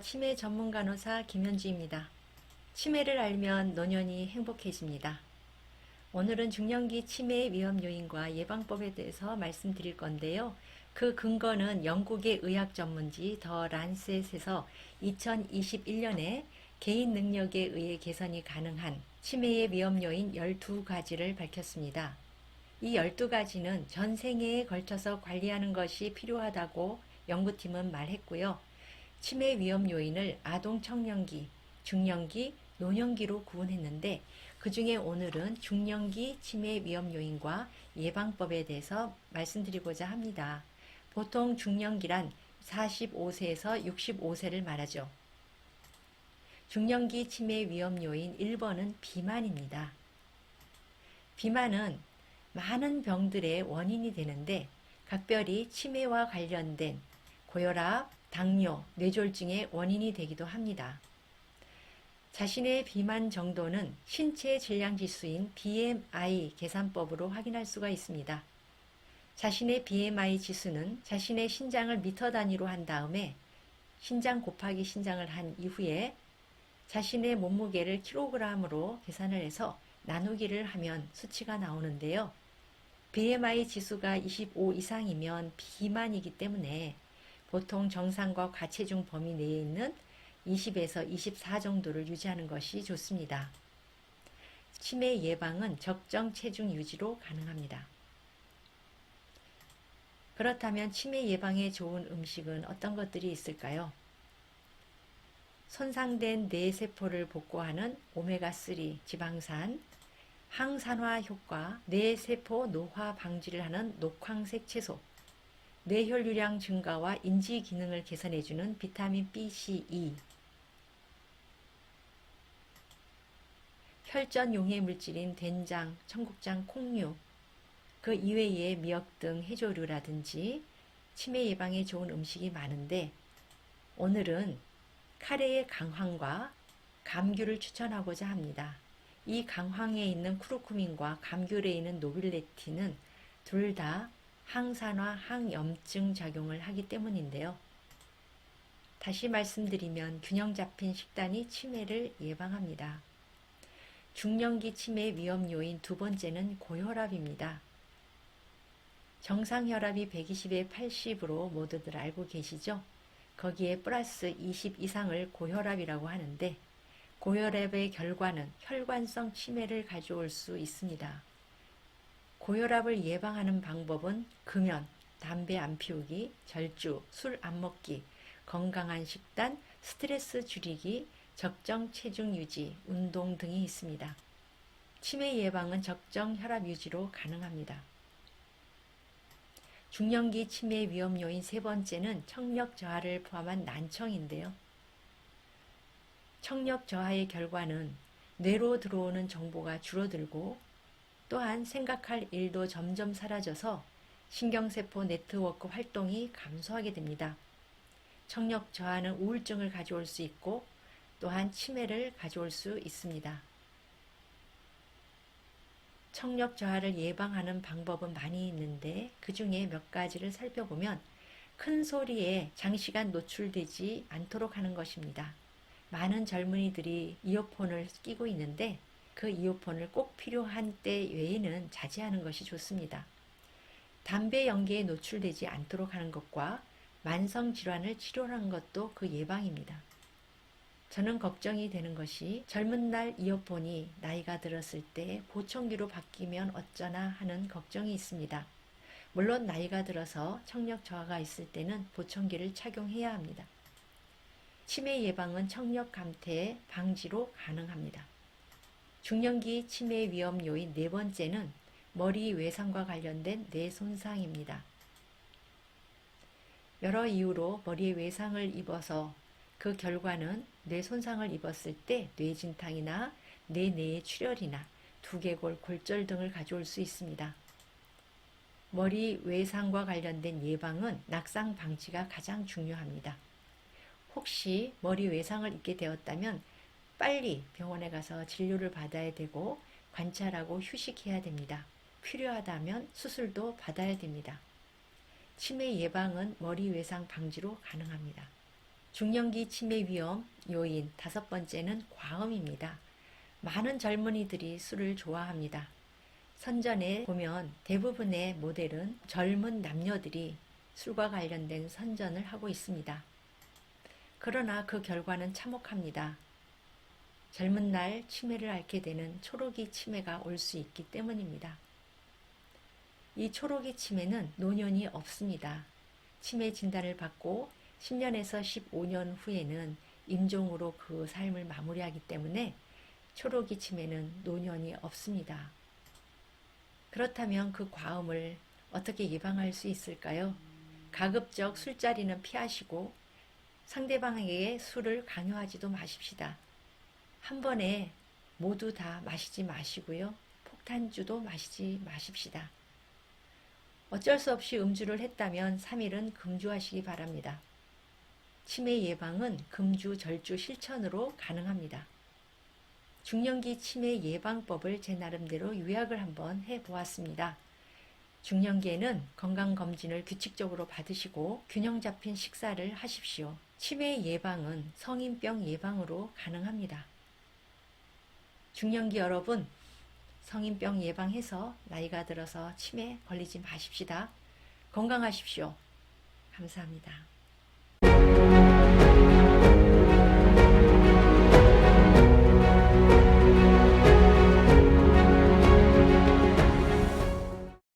치매 전문 간호사 김현주입니다. 치매를 알면 노년이 행복해집니다. 오늘은 중년기 치매 위험 요인과 예방법에 대해서 말씀드릴 건데요. 그 근거는 영국의 의학 전문지 더 란셋에서 2021년에 개인 능력에 의해 개선이 가능한 치매의 위험 요인 12가지를 밝혔습니다. 이 12가지는 전 생애에 걸쳐서 관리하는 것이 필요하다고 연구팀은 말했고요. 치매 위험 요인을 아동 청년기, 중년기, 노년기로 구분했는데 그 중에 오늘은 중년기 치매 위험 요인과 예방법에 대해서 말씀드리고자 합니다. 보통 중년기란 45세에서 65세를 말하죠. 중년기 치매 위험 요인 1번은 비만입니다. 비만은 많은 병들의 원인이 되는데 각별히 치매와 관련된 고혈압, 당뇨, 뇌졸중의 원인이 되기도 합니다. 자신의 비만 정도는 신체 질량 지수인 BMI 계산법으로 확인할 수가 있습니다. 자신의 BMI 지수는 자신의 신장을 미터 단위로 한 다음에 신장 곱하기 신장을 한 이후에 자신의 몸무게를 킬로그램으로 계산을 해서 나누기를 하면 수치가 나오는데요. BMI 지수가 25 이상이면 비만이기 때문에 보통 정상과 과체중 범위 내에 있는 20에서 24 정도를 유지하는 것이 좋습니다. 치매 예방은 적정 체중 유지로 가능합니다. 그렇다면 치매 예방에 좋은 음식은 어떤 것들이 있을까요? 손상된 뇌세포를 복구하는 오메가3 지방산, 항산화 효과, 뇌세포 노화 방지를 하는 녹황색 채소, 뇌혈류량 증가와 인지 기능을 개선해주는 비타민 B, C, E, 혈전 용해 물질인 된장, 청국장, 콩류, 그 이외에 미역 등 해조류라든지 치매 예방에 좋은 음식이 많은데 오늘은 카레의 강황과 감귤을 추천하고자 합니다. 이 강황에 있는 쿠르쿠민과 감귤에 있는 노빌레틴은 둘 다 항산화, 항염증 작용을 하기 때문인데요. 다시 말씀드리면 균형 잡힌 식단이 치매를 예방합니다. 중년기 치매 위험 요인 두 번째는 고혈압입니다. 정상 혈압이 120에 80으로 모두들 알고 계시죠? 거기에 플러스 20 이상을 고혈압이라고 하는데 고혈압의 결과는 혈관성 치매를 가져올 수 있습니다. 고혈압을 예방하는 방법은 금연, 담배 안 피우기, 절주, 술 안 먹기, 건강한 식단, 스트레스 줄이기, 적정 체중 유지, 운동 등이 있습니다. 치매 예방은 적정 혈압 유지로 가능합니다. 중년기 치매 위험 요인 세 번째는 청력 저하를 포함한 난청인데요. 청력 저하의 결과는 뇌로 들어오는 정보가 줄어들고 또한 생각할 일도 점점 사라져서 신경세포 네트워크 활동이 감소하게 됩니다. 청력 저하는 우울증을 가져올 수 있고 또한 치매를 가져올 수 있습니다. 청력 저하를 예방하는 방법은 많이 있는데 그 중에 몇 가지를 살펴보면 큰 소리에 장시간 노출되지 않도록 하는 것입니다. 많은 젊은이들이 이어폰을 끼고 있는데 그 이어폰을 꼭 필요한 때 외에는 자제하는 것이 좋습니다. 담배 연기에 노출되지 않도록 하는 것과 만성 질환을 치료하는 것도 그 예방입니다. 저는 걱정이 되는 것이 젊은 날 이어폰이 나이가 들었을 때 보청기로 바뀌면 어쩌나 하는 걱정이 있습니다. 물론 나이가 들어서 청력 저하가 있을 때는 보청기를 착용해야 합니다. 치매 예방은 청력 감퇴 방지로 가능합니다. 중년기 치매 위험 요인 네 번째는 머리 외상과 관련된 뇌 손상입니다. 여러 이유로 머리에 외상을 입어서 그 결과는 뇌 손상을 입었을 때 뇌진탕이나 뇌내의 출혈이나 두개골 골절 등을 가져올 수 있습니다. 머리 외상과 관련된 예방은 낙상 방지가 가장 중요합니다. 혹시 머리 외상을 입게 되었다면 빨리 병원에 가서 진료를 받아야 되고 관찰하고 휴식해야 됩니다. 필요하다면 수술도 받아야 됩니다. 치매 예방은 머리 외상 방지로 가능합니다. 중년기 치매 위험 요인 다섯 번째는 과음입니다. 많은 젊은이들이 술을 좋아합니다. 선전에 보면 대부분의 모델은 젊은 남녀들이 술과 관련된 선전을 하고 있습니다. 그러나 그 결과는 참혹합니다. 젊은 날 치매를 앓게 되는 초록이 치매가 올 수 있기 때문입니다. 이 초록이 치매는 노년이 없습니다. 치매 진단을 받고 10년에서 15년 후에는 임종으로 그 삶을 마무리하기 때문에 초록이 치매는 노년이 없습니다. 그렇다면 그 과음을 어떻게 예방할 수 있을까요? 가급적 술자리는 피하시고 상대방에게 술을 강요하지도 마십시다. 한 번에 모두 다 마시지 마시고요. 폭탄주도 마시지 마십시다. 어쩔 수 없이 음주를 했다면 3일은 금주하시기 바랍니다. 치매 예방은 금주 절주 실천으로 가능합니다. 중년기 치매 예방법을 제 나름대로 요약을 한번 해 보았습니다. 중년기에는 건강검진을 규칙적으로 받으시고 균형 잡힌 식사를 하십시오. 치매 예방은 성인병 예방으로 가능합니다. 중년기 여러분, 성인병 예방해서 나이가 들어서 치매 걸리지 마십시다. 건강하십시오. 감사합니다.